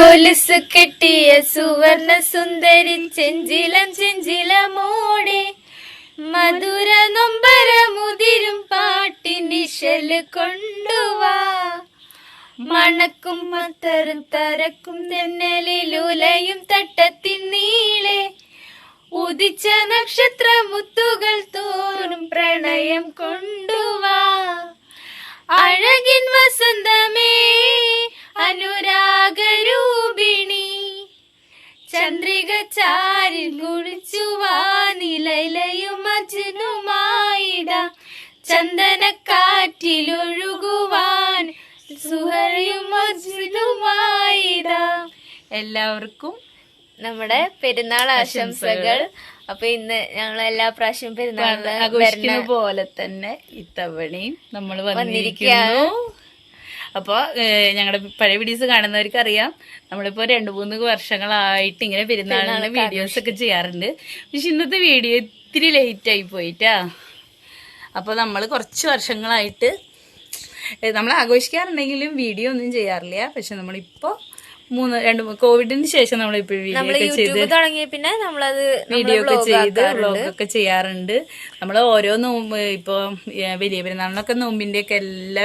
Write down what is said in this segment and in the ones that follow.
കൊലുസ് കെട്ടിയ സുവർണ സുന്ദരി ചെഞ്ചിലം ചെഞ്ചിലമോടെ മധുര നൊമ്പര മുതിരും പാട്ടിനിശൽ കൊണ്ടുവാ. മണക്കും മത്തറും തരക്കും തെന്നലിലുലയും തട്ടത്തിൻ നീളെ. ഉദിച്ച നക്ഷത്ര മുത്തുകൾ തോറും പ്രണയം കൊണ്ടുവാ. അഴകിൻ വസന്തമേ അനുരാഗരൂപിണി. ചന്ദ്രിക ചാരിൽ കുളിച്ചു നിലയിലയും ചന്ദന ചന്ദനക്കാറ്റിലൊഴുകുവാൻ സുഹറിയും അച്ഛനുമായിട എല്ലാവർക്കും നമ്മുടെ പെരുന്നാൾ ആശംസകൾ. അപ്പൊ ഇന്ന് ഞങ്ങൾ എല്ലാ പ്രാവശ്യം പെരുന്നാൾ പോലെ തന്നെ ഇത്തവണയും നമ്മൾ വന്നിരിക്കുന്നു. അപ്പൊ ഞങ്ങളുടെ പഴയ വീഡിയോസ് കാണുന്നവർക്ക് അറിയാം നമ്മളിപ്പോൾ രണ്ട് മൂന്ന് വർഷങ്ങളായിട്ട് ഇങ്ങനെ പെരുന്നാളിന് വീഡിയോസ് ഒക്കെ ചെയ്യാറുണ്ട്. പക്ഷെ ഇന്നത്തെ വീഡിയോ ഇത്തിരി ലേറ്റ് ആയി പോയിട്ടാ. അപ്പോൾ നമ്മൾ കുറച്ച് വർഷങ്ങളായിട്ട് നമ്മൾ ആഘോഷിക്കാറുണ്ടെങ്കിലും വീഡിയോ ഒന്നും ചെയ്യാറില്ല. പക്ഷെ നമ്മളിപ്പോ മൂന്ന് രണ്ട് കോവിഡിന് ശേഷം വീഡിയോ ഒക്കെ ചെയ്ത് യൂട്യൂബ് തുടങ്ങിയ പിന്നെ നമ്മളത് വീഡിയോ ഒക്കെ ചെയ്ത് വ്ളോഗ് ഒക്കെ ചെയ്യാറുണ്ട്. നമ്മൾ ഓരോ നോമ്പ് ഇപ്പൊ വലിയ പെരുന്നാളിനൊക്കെ നോമ്പിന്റെ ഒക്കെ എല്ലാ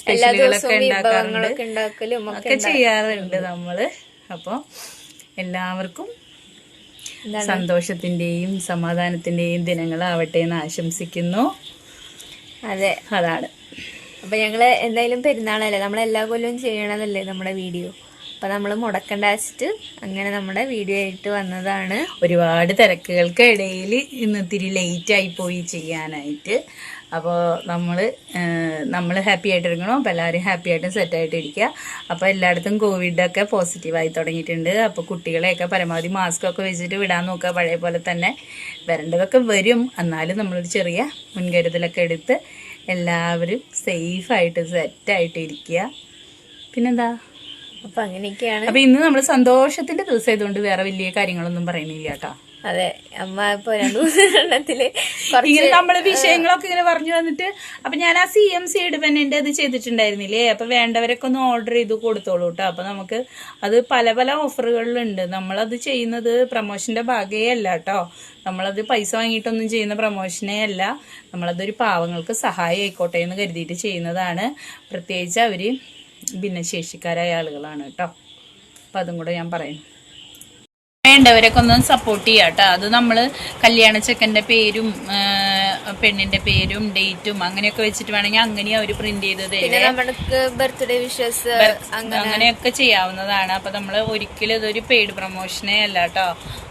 സ്പെഷ്യലുകളൊക്കെ ഉണ്ടാക്കാറുണ്ട്. ഒക്കെ ചെയ്യാറുണ്ട് നമ്മൾ. അപ്പൊ എല്ലാവർക്കും സന്തോഷത്തിന്റെയും സമാധാനത്തിന്റെയും ദിനങ്ങളാവട്ടെ എന്ന് ആശംസിക്കുന്നു. അതെ. അതാണ്. അപ്പൊ ഞങ്ങൾ എന്തായാലും പെരുന്നാളല്ലേ? നമ്മൾ എല്ലാ കൊല്ലവും ചെയ്യണതല്ലേ നമ്മുടെ വീഡിയോ? അപ്പൊ നമ്മൾ മുടക്കണ്ട വെച്ചിട്ട് അങ്ങനെ നമ്മുടെ വീഡിയോ ആയിട്ട് വന്നതാണ്. ഒരുപാട് തിരക്കുകൾക്ക് ഇടയിൽ ഇന്ന് ഇത്തിരി ലേറ്റ് ആയി പോയി ചെയ്യാനായിട്ട്. അപ്പോൾ നമ്മൾ നമ്മൾ ഹാപ്പി ആയിട്ടിരിക്കണം? അപ്പോൾ എല്ലാവരും ഹാപ്പി ആയിട്ടും സെറ്റായിട്ട് ഇരിക്കുക അപ്പോൾ എല്ലായിടത്തും കോവിഡൊക്കെ പോസിറ്റീവായി തുടങ്ങിയിട്ടുണ്ട്. അപ്പോൾ കുട്ടികളെയൊക്കെ പരമാവധി മാസ്കൊക്കെ വെച്ചിട്ട് വിടാൻ നോക്കുക. പഴയ പോലെ തന്നെ വരേണ്ടതൊക്കെ വരും. എന്നാലും നമ്മളൊരു ചെറിയ മുൻകരുതലൊക്കെ എടുത്ത് എല്ലാവരും സേഫായിട്ട് സെറ്റായിട്ട് ഇരിക്കുക പിന്നെന്താ? അപ്പൊ അങ്ങനെയൊക്കെയാണ്. അപ്പൊ ഇന്ന് നമ്മൾ സന്തോഷത്തിന്റെ ദിവസം ആയതുകൊണ്ട് വേറെ വലിയ കാര്യങ്ങളൊന്നും പറയുന്നില്ല കേട്ടോ. അതെ അമ്മ ഇപ്പൊ രണ്ടു ഇങ്ങനെ നമ്മൾ വിഷയങ്ങളൊക്കെ ഇങ്ങനെ പറഞ്ഞു വന്നിട്ട് അപ്പൊ ഞാൻ ആ സി എം സി ഡിപെൻഡന്റ് അത് ചെയ്തിട്ടുണ്ടായിരുന്നില്ലേ? അപ്പൊ വേണ്ടവരൊക്കെ ഒന്ന് ഓർഡർ ചെയ്ത് കൊടുത്തോളൂ കേട്ടോ. അപ്പൊ നമുക്ക് അത് പല പല ഓഫറുകളിലുണ്ട് നമ്മളത് ചെയ്യുന്നത് പ്രൊമോഷന്റെ ഭാഗമേ അല്ല കേട്ടോ. നമ്മളത് പൈസ വാങ്ങിയിട്ടൊന്നും ചെയ്യുന്ന പ്രൊമോഷനേ അല്ല. നമ്മളതൊരു പാവങ്ങൾക്ക് സഹായം ആയിക്കോട്ടെ എന്ന് കരുതിയിട്ട് ചെയ്യുന്നതാണ്. പ്രത്യേകിച്ച് അവർ ഭിന്നശേഷിക്കാരായ ആളുകളാണ് കേട്ടോ. അപ്പം അതും കൂടെ ഞാൻ പറയുന്നു. വേണ്ടവരൊക്കെ ഒന്ന് സപ്പോർട്ട് ചെയ്യാം കേട്ടോ. അത് നമ്മൾ കല്യാണ ചെക്കന്റെ പേരും പെണ്ണിന്റെ പേരും ഡേറ്റും അങ്ങനെയൊക്കെ വെച്ചിട്ട് വേണമെങ്കിൽ അങ്ങനെ അവർ പ്രിന്റ് ചെയ്ത് പിന്നെ തരും നമ്മൾക്ക് ബർത്ത്ഡേ വിഷസ് അങ്ങനെയൊക്കെ ചെയ്യാവുന്നതാണ്. അപ്പൊ നമ്മൾ ഒരിക്കലും ഇതൊരു പെയ്ഡ് പ്രൊമോഷനേ അല്ല കേട്ടോ.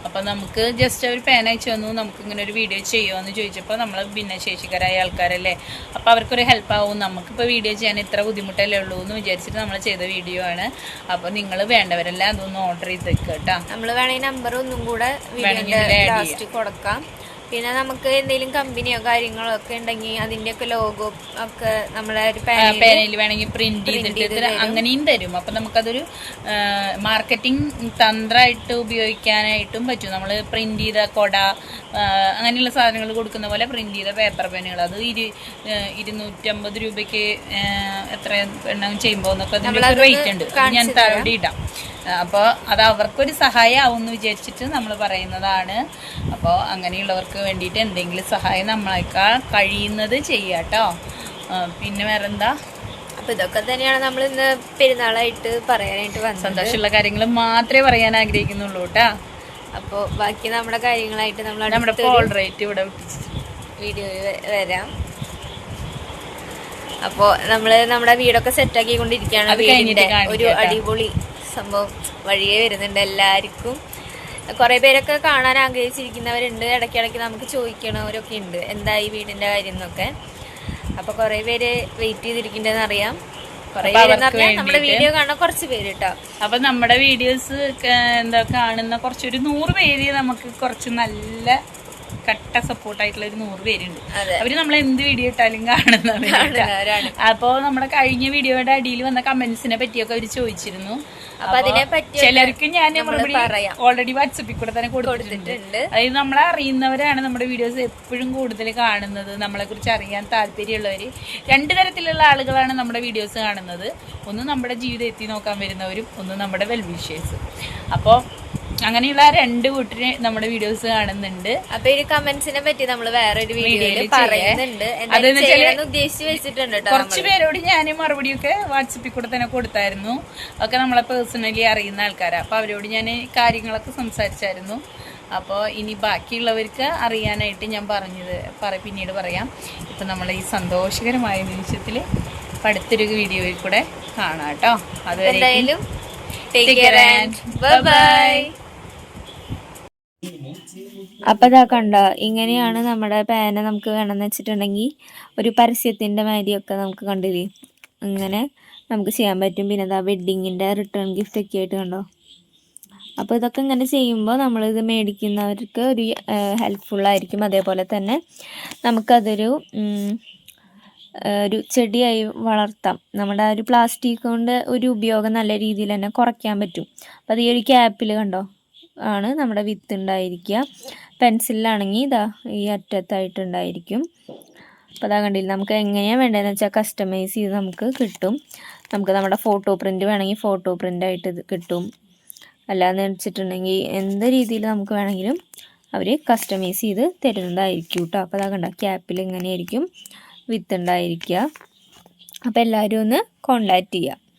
അപ്പൊ നമുക്ക് ജസ്റ്റ് അവർ പേന അയച്ചു തന്നു നമുക്ക് ഇങ്ങനെ ഒരു വീഡിയോ ചെയ്യുമോ എന്ന് ചോദിച്ചപ്പോൾ നമ്മൾ ഭിന്നശേഷിക്കാരായ ആൾക്കാരല്ലേ. അപ്പൊ അവർക്കൊരു ഹെൽപ്പ് ആവും. നമുക്കിപ്പോൾ വീഡിയോ ചെയ്യാൻ ഇത്ര ബുദ്ധിമുട്ടല്ലേ ഉള്ളൂ എന്ന് വിചാരിച്ചിട്ട് നമ്മൾ ചെയ്ത വീഡിയോ ആണ്. അപ്പൊ നിങ്ങൾ വേണ്ടവരെല്ലാം അതൊന്ന് ഓർഡർ ചെയ്ത് വെക്കുക കേട്ടോ. നമ്മൾ വേണമെങ്കിൽ നമ്പർ ഒന്നും കൂടെ വീഡിയോന്റെ ലാസ്റ്റ് കൊടുക്കാം. പിന്നെ നമുക്ക് എന്തെങ്കിലും കമ്പനിയോ കാര്യങ്ങളോ ഒക്കെ ഉണ്ടെങ്കിൽ അതിന്റെ ഒക്കെ ലോഗോ ഒക്കെ നമ്മളെ ഒരു പേനയിൽ വേണമെങ്കിൽ പ്രിന്റ് ചെയ്തിട്ട് അങ്ങനെയും തരും. അപ്പൊ നമുക്കതൊരു മാർക്കറ്റിംഗ് തന്ത്രമായിട്ട് ഉപയോഗിക്കാനായിട്ടും പറ്റും. നമ്മൾ പ്രിന്റ് ചെയ്ത കൊട അങ്ങനെയുള്ള സാധനങ്ങൾ കൊടുക്കുന്ന പോലെ പ്രിന്റ് ചെയ്ത പേപ്പർ പേനകൾ അത് ഇരു ഇരുന്നൂറ്റമ്പത് രൂപയ്ക്ക് എത്ര എണ്ണം ചെയ്യുമ്പോൾ റേറ്റ് ഉണ്ട്. ഞാൻ താഴെ ഇടാം. അപ്പോൾ അത് അവർക്കൊരു സഹായമാവും എന്ന് വിചാരിച്ചിട്ട് നമ്മൾ പറയുന്നതാണ്. അപ്പോൾ അങ്ങനെയുള്ളവർക്ക് വേണ്ടിയിട്ട് എന്തെങ്കിലും സഹായം നമ്മളെക്കാൾ കഴിയുന്നത് ചെയ്യാം കേട്ടോ പിന്നെ വേറെന്താ? അപ്പോൾ ഇതൊക്കെ തന്നെയാണ് നമ്മൾ ഇന്ന് പെരുന്നാളായിട്ട് പറയാനായിട്ട് വന്നത്. സന്തോഷമുള്ള കാര്യങ്ങൾ മാത്രമേ പറയാൻ ആഗ്രഹിക്കുന്നുള്ളൂ കേട്ടോ. അപ്പോൾ ബാക്കി നമ്മുടെ കാര്യങ്ങളായിട്ട് നമ്മൾ നമ്മുടെ പോൾ റേറ്റ് ഇവിടെ വീഡിയോ വരാം. അപ്പോൾ നമ്മൾ നമ്മുടെ വീടൊക്കെ സെറ്റ് കൊണ്ടിരിക്കുകയാണ് വീടിന്റെ ഒരു അടിപൊളി സംഭവം വഴിയെ വരുന്നുണ്ട് എല്ലാവർക്കും. കുറേ പേരൊക്കെ കാണാൻ ആഗ്രഹിച്ചിരിക്കുന്നവരുണ്ട്. ഇടയ്ക്കിടയ്ക്ക് നമുക്ക് ചോദിക്കണവരൊക്കെ ഉണ്ട്. ഈ വീടിന്റെ കാര്യം എന്നൊക്കെ. അപ്പൊ കുറെ പേര് വെയിറ്റ് ചെയ്തിരിക്കണ്ടെന്ന് അറിയാം. നമ്മുടെ വീഡിയോ കാണാൻ കുറച്ച് പേര് കേട്ടോ അപ്പൊ നമ്മുടെ വീഡിയോസ് എന്താ കാണുന്ന കുറച്ചൊരു നൂറ് പേര് നമുക്ക് കുറച്ച് നല്ല കട്ട സപ്പോർട്ടായിട്ടുള്ള ഒരു നൂറ് പേരുണ്ട്. അവർ നമ്മൾ എന്ത് വീഡിയോ ഇട്ടാലും കാണുന്നവരാണ് അപ്പൊ നമ്മുടെ കഴിഞ്ഞ വീഡിയോയുടെ അടിയിൽ വന്ന കമന്റ്സിനെ പറ്റിയൊക്കെ അവർ ചോദിച്ചിരുന്നു. അപ്പൊ അതിനെ പറ്റി ചിലർക്ക് ഞാൻ. ഓൾറെഡി വാട്സപ്പിൽ കൂടെ തന്നെ കൊടുത്തിട്ടുണ്ട്. കൊടുത്തിട്ടുണ്ട്. അതായത് നമ്മളെ അറിയുന്നവരാണ് നമ്മുടെ വീഡിയോസ് എപ്പോഴും കൂടുതൽ കാണുന്നത് നമ്മളെ കുറിച്ച് അറിയാൻ താല്പര്യമുള്ളവര്. രണ്ട് തരത്തിലുള്ള ആളുകളാണ് നമ്മുടെ വീഡിയോസ് കാണുന്നത്. ഒന്ന് നമ്മുടെ ജീവിതം എത്തി നോക്കാൻ വരുന്നവരും ഒന്ന് നമ്മുടെ വെൽവിഷേഴ്സ് അപ്പോൾ അങ്ങനെയുള്ള രണ്ട് കൂട്ടിന് നമ്മുടെ വീഡിയോസ് കാണുന്നുണ്ട്. അപ്പൊ ഈ കമന്റ്സിനെ പറ്റി നമ്മൾ വേറെ ഒരു വീഡിയോ പറയുന്നുണ്ട്. ഉദ്ദേശിച്ച് വെച്ചിട്ടുണ്ട് കുറച്ച് പേരോട് ഞാൻ മറുപടിയൊക്കെ വാട്സപ്പിൽ കൂടെ തന്നെ കൊടുത്തായിരുന്നു. ഒക്കെ നമ്മളെ പേഴ്സണലി അറിയുന്ന ആൾക്കാരാണ് അപ്പൊ അവരോട് ഞാൻ കാര്യങ്ങളൊക്കെ സംസാരിച്ചായിരുന്നു. അപ്പോൾ ഇനി ബാക്കിയുള്ളവർക്ക് അറിയാനായിട്ട് ഞാൻ പറഞ്ഞത് പറ പിന്നീട് പറയാം. ഇപ്പം നമ്മൾ ഈ സന്തോഷകരമായ നിമിഷത്തിൽ അടുത്തൊരു വീഡിയോയിൽ കൂടെ കാണാം കേട്ടോ. അതുവരെ ബൈ അപ്പൊ ഇതാ കണ്ട ഇങ്ങനെയാണ് നമ്മുടെ പേന നമുക്ക് വേണമെന്ന് വെച്ചിട്ടുണ്ടെങ്കിൽ ഒരു പരസ്യത്തിന്റെ മാതിരിയൊക്കെ നമുക്ക് കണ്ടില്ലേ? അങ്ങനെ നമുക്ക് ചെയ്യാൻ പറ്റും. പിന്നെ എന്താ വെഡിങ്ങിന്റെ റിട്ടേൺ ഗിഫ്റ്റ് ഒക്കെ ആയിട്ട് കണ്ടോ? അപ്പോൾ ഇതൊക്കെ ഇങ്ങനെ ചെയ്യുമ്പോൾ നമ്മൾ ഇത് മേടിക്കുന്നവർക്ക് ഒരു ഹെൽപ്ഫുൾ ആയിരിക്കും. അതേപോലെ തന്നെ നമുക്കതൊരു ഒരു ചെടിയായി വളർത്താം. നമ്മുടെ ആ ഒരു പ്ലാസ്റ്റിക് കൊണ്ട് ഒരു ഉപയോഗം നല്ല രീതിയിൽ തന്നെ കുറയ്ക്കാൻ പറ്റും. അപ്പോൾ അത് ഈ ഒരു ക്യാപ്പിൽ കണ്ടോ? ആണ് നമ്മുടെ വിത്ത് ഉണ്ടായിരിക്കുക. പെൻസിലാണെങ്കിൽ ഇതാ ഈ അറ്റത്തായിട്ടുണ്ടായിരിക്കും അപ്പോൾ അതാ കണ്ടില്ല നമുക്ക് എങ്ങനെയാണ് വേണ്ടതെന്ന് വെച്ചാൽ കസ്റ്റമൈസ് ചെയ്ത് നമുക്ക് കിട്ടും. നമുക്ക് നമ്മുടെ ഫോട്ടോ പ്രിന്റ് വേണമെങ്കിൽ ഫോട്ടോ പ്രിന്റ് ആയിട്ട് ഇത് കിട്ടും. അല്ലാന്ന് വെച്ചിട്ടുണ്ടെങ്കിൽ എന്ത് രീതിയിൽ നമുക്ക് വേണമെങ്കിലും അവർ കസ്റ്റമൈസ് ചെയ്ത് തരുന്നതായിരിക്കും കേട്ടോ. അപ്പോൾ അതാ കണ്ട ക്യാപ്പിൽ ഇങ്ങനെയായിരിക്കും വിത്ത് ഉണ്ടായിരിക്കുക. അപ്പോൾ എല്ലാവരും ഒന്ന് കോണ്ടാക്റ്റ് ചെയ്യുക.